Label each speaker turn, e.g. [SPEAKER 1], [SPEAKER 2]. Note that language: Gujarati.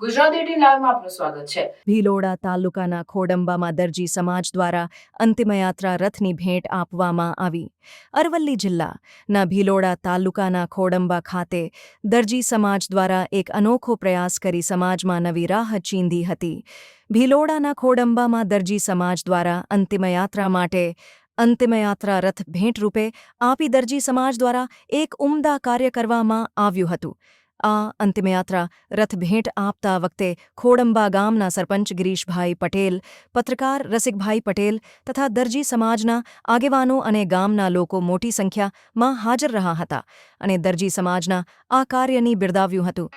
[SPEAKER 1] ગુજરાત લાઈવમાં આપનું સ્વાગત છે.
[SPEAKER 2] ભીલોડા તાલુકાના ખોડંબામાં દરજી સમાજ દ્વારા અંતિમયાત્રા રથની ભેટ આપવામાં આવી. અરવલ્લી જિલ્લાના ભીલોડા તાલુકાના ખોડંબા ખાતે દરજી સમાજ દ્વારા એક અનોખો પ્રયાસ કરી સમાજમાં નવી રાહ ચીંધી હતી. ભીલોડાના ખોડંબામાં દરજી સમાજ દ્વારા અંતિમયાત્રા માટે અંતિમયાત્રા રથ ભેટ રૂપે આપી દરજી સમાજ દ્વારા એક ઉમદા કાર્ય કરવામાં આવ્યું હતું. આ અંતિમયાત્રા રથ ભેટ આપતા વખતે ખોડંબા ગામના સરપંચ ગિરીશભાઈ પટેલ, પત્રકાર રસિકભાઈ પટેલ તથા દરજી સમાજના આગેવાનો અને ગામના લોકો મોટી સંખ્યામાં હાજર રહ્યા હતા અને દરજી સમાજના આ કાર્યની બિરદાવ્યું હતું.